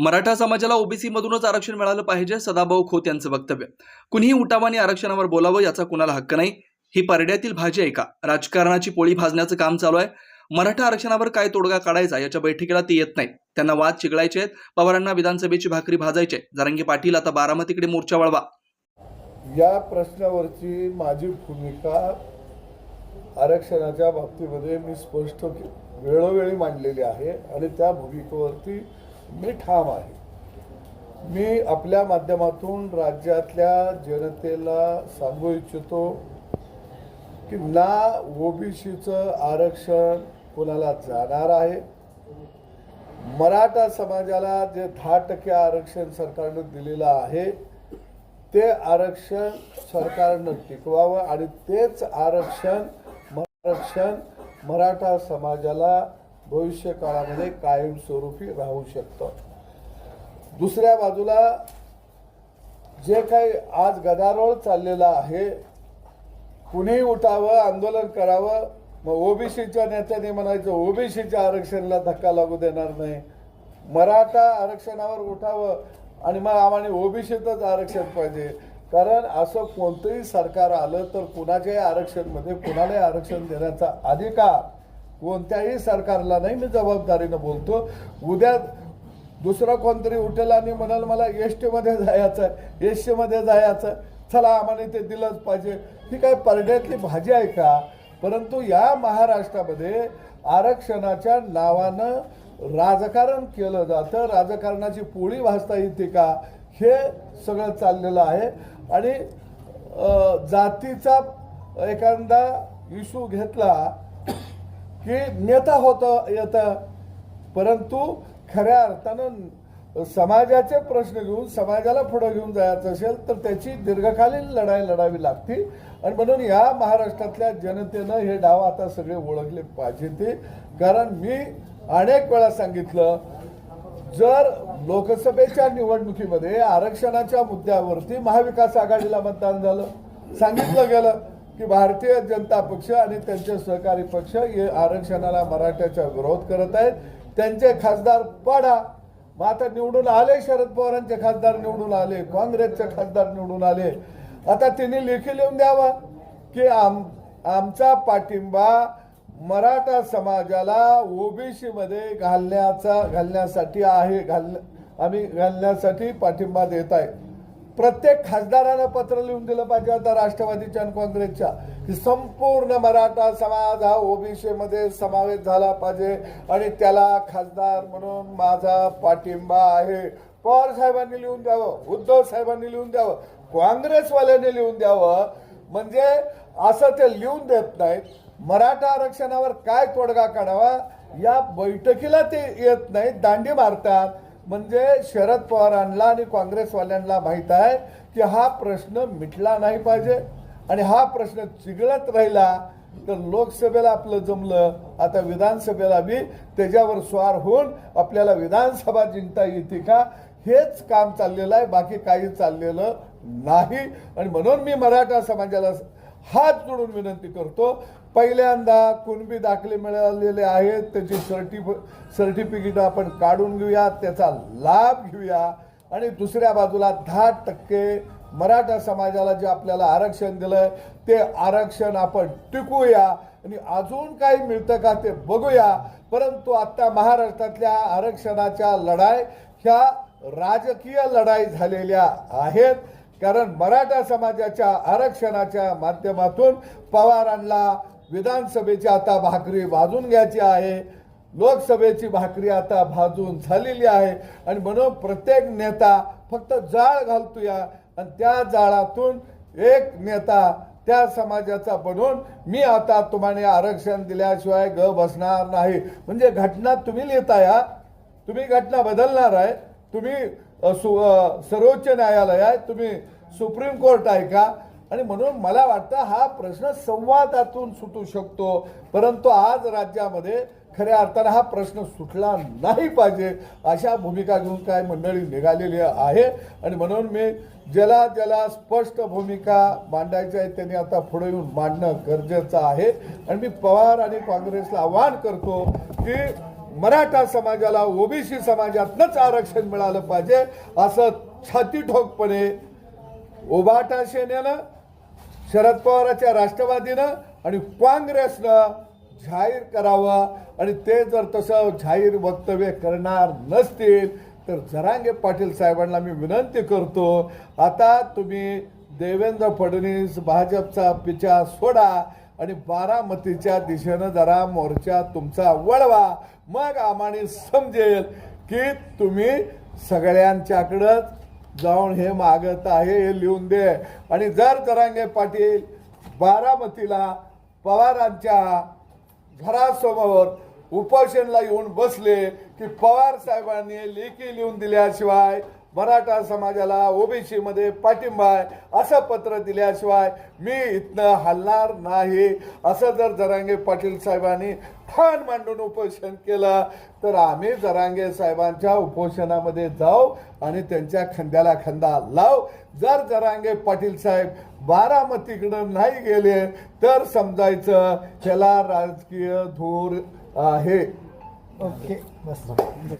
मराठा समाजाला ओबीसी मधूनच आरक्षण मिळालं पाहिजे सदाभाऊ खोत यांचं वक्तव्य. कुणीही उठावाने आरक्षणावर बोलावं याचा कुणाला हक्क नाही. ही परड्यातील भाजी आहे का? राजकारणाची पोळी भाजण्याचं काम चालू आहे. मराठा आरक्षणावर काय तोडगा काढायचा याच्या बैठकीला ते येत नाही. त्यांना वाद चिघळायचे आहेत. पवारांना विधानसभेची भाकरी भाजायचे जारंगी पाटील आता बारामतीकडे मोर्चा वळवा. या प्रश्नावरची माझी भूमिका आरक्षणाच्या बाबतीमध्ये मी स्पष्ट के- वेळोवेळी मांडलेली आहे. आणि त्या भूमिकेवरती मी ठाम आहे. मी आपल्या माध्यमातून राज्यातल्या जनतेला सांगू इच्छितो की ना ओबीसीचं आरक्षण कोणाला जाणार आहे? मराठा समाजाला जे दहा टक्के आरक्षण सरकारनं दिलेलं आहे ते आरक्षण सरकारनं टिकवावं आणि तेच आरक्षण आरक्षण मराठा समाजाला भविष्य काळामध्ये कायमस्वरूपी राहू शकतं. दुसऱ्या बाजूला जे काही आज गदारोळ चाललेला आहे कुणीही उठावं आंदोलन करावं मग ओबीसीच्या नेत्याने म्हणायचं ओबीसीच्या आरक्षणाला धक्का लागू देणार नाही. मराठा आरक्षणावर उठावं आणि मग आम्हाला ओबीसीतच आरक्षण पाहिजे. कारण असं कोणतंही सरकार आलं तर कुणाच्याही आरक्षणमध्ये कुणालाही आरक्षण देण्याचा अधिकार कोणत्याही सरकारला नाही मी जबाबदारीनं बोलतो. उद्या दुसरा कोणतरी उठेल आणि म्हणाल मला एस टीमध्ये जायचं आहे एस टीमध्ये जायचं चला आम्हाला ते दिलंच पाहिजे. ही काय परड्यातली भाजी आहे का? परंतु या महाराष्ट्रामध्ये आरक्षणाच्या नावानं राजकारण केलं जातं. राजकारणाची पोळी भासता येते का? हे सगळं चाललेलं आहे. आणि जातीचा एखादा इशू घेतला की नेता होतं येतं. परंतु खऱ्या अर्थानं समाजाचे प्रश्न घेऊन समाजाला पुढे घेऊन जायचं असेल तर त्याची दीर्घकालीन लढाई लढावी लागते. आणि म्हणून या महाराष्ट्रातल्या जनतेनं हे डाव आता सगळे ओळखले पाहिजे ते. कारण मी अनेक वेळा सांगितलं जर लोकसभेच्या निवडणुकीमध्ये आरक्षणाच्या मुद्द्यावरती महाविकास आघाडीला मतदान झालं सांगितलं गेलं की भारतीय जनता पक्ष आणि त्यांचे सहकारी पक्ष हे आरक्षणाला मराठ्याचा विरोध करत आहेत. त्यांचे खासदार पाडा. मग आता निवडून आले शरद पवारांचे खासदार निवडून आले काँग्रेसचे खासदार निवडून आले. आता त्यांनी लेखी लिहून द्यावा की आम आमचा पाठिंबा मराठा समाजाला ओबीसीमध्ये घालण्याचा घालण्यासाठी आहे घाल आम्ही घालण्यासाठी पाठिंबा देत आहे. प्रत्येक खासदारानं पत्र लिहून दिलं पाहिजे आता राष्ट्रवादीच्या आणि काँग्रेसच्या की संपूर्ण मराठा समाज हा ओबीसीमध्ये समावेश झाला पाहिजे. आणि त्याला खासदार म्हणून माझा पाठिंबा आहे. पवार साहेबांनी लिहून द्यावं उद्धव साहेबांनी लिहून द्यावं काँग्रेसवाल्यांनी लिहून द्यावं. म्हणजे असं ते लिहून देत नाहीत. मराठा आरक्षणावर काय तोडगा काढावा या बैठकीला ते येत नाहीत. दांडी मारतात. म्हणजे शरद पवारांना आणि काँग्रेसवाल्यांना माहीत आहे की हा प्रश्न मिटला नाही पाहिजे. आणि हा प्रश्न चिघळत राहिला तर लोकसभेला आपलं जमलं आता विधानसभेला बी त्याच्यावर स्वार होऊन आपल्याला विधानसभा जिंकता येते का? हेच काम चाललेलं आहे बाकी काही चाललेलं नाही. आणि म्हणून मी मराठा समाजाला हात जोडून विनंती करतो पहिल्यांदा कुणबी दाखले मिळालेले आहेत त्याची सर्टिफ सर्टिफिकेट आपण काढून घेऊया त्याचा लाभ घेऊया. आणि दुसऱ्या बाजूला दहा टक्के मराठा समाजाला जे आपल्याला आरक्षण दिलंय ते आरक्षण आपण टिकूया. आणि अजून काही मिळतं का ते बघूया. परंतु आत्ता महाराष्ट्रातल्या आरक्षणाच्या लढाई ह्या राजकीय लढाई झालेल्या आहेत. कारण मराठा समाजाच्या आरक्षणाच्या माध्यमातून पवारांना विधानसभेची आता भाकरी भाजून घ्यायची आहे. लोकसभेची भाकरी आता भाजून झालेली आहे. आणि म्हणून प्रत्येक नेता फक्त जाळ घालतोया. आणि त्या जाळातून एक नेता त्या समाजाचा बनून मी आता तुम्हाला आरक्षण दिल्याशिवाय ग बसणार नाही. म्हणजे घटना तुम्ही लिहिता या तुम्ही घटना बदलणार आहे. तुम्ही सु सर्वोच्च न्यायालय आहे. तुम्ही सुप्रीम कोर्ट आहे का? आणि म्हणून मला वाटतं हा प्रश्न संवादातून सुटू शकतो. परंतु आज राज्यामध्ये खऱ्या अर्थानं हा प्रश्न सुटला नाही पाहिजे अशा भूमिका घेऊन काय मंडळी निघालेली आहे. आणि म्हणून मी ज्याला ज्याला स्पष्ट भूमिका मांडायची आहे त्यांनी आता पुढे येऊन मांडणं गरजेचं आहे. आणि मी पवार आणि काँग्रेसला आवाहन करतो की मराठा समाजाला ओबीसी समाजातनंच आरक्षण मिळालं पाहिजे असं छाती ठोकपणे उभाटा सेनेनं शरद पवाराच्या राष्ट्रवादीनं आणि काँग्रेसनं जाहीर करावं. आणि ते जर तसं जाहीर वक्तव्य करणार नसतील तर जरांगे पाटील साहेबांना मी विनंती करतो आता तुम्ही देवेंद्र फडणवीस भाजपचा पिछा सोडा आणि बारामतीच्या दिशेनं जरा मोर्चा तुमचा वळवा. मग आम्हाला समजेल की तुम्ही सगळ्यांच्याकडं जाऊन हे मागत आहे हे लिहून दे. आणि जर तरांगे पाटील बारामतीला पवारांच्या घरासमोर उपोषणला येऊन बसले की पवार साहेबांनी लेखी लिहून दिल्याशिवाय मराठा समाजाला ओबीसी मध्ये पाठिंबा आहे असं पत्र दिल्याशिवाय मी इथनं हलणार नाही. असं जर जरांगे पाटील साहेबांनी ठाण मांडून उपोषण केलं तर आम्ही जरांगे साहेबांच्या उपोषणामध्ये जाऊ आणि त्यांच्या खांद्याला खांदा लाव. जर जरांगे पाटील साहेब बारामतीकडं नाही गेले तर समजायचं त्याला राजकीय धूर आहे. ओके बस.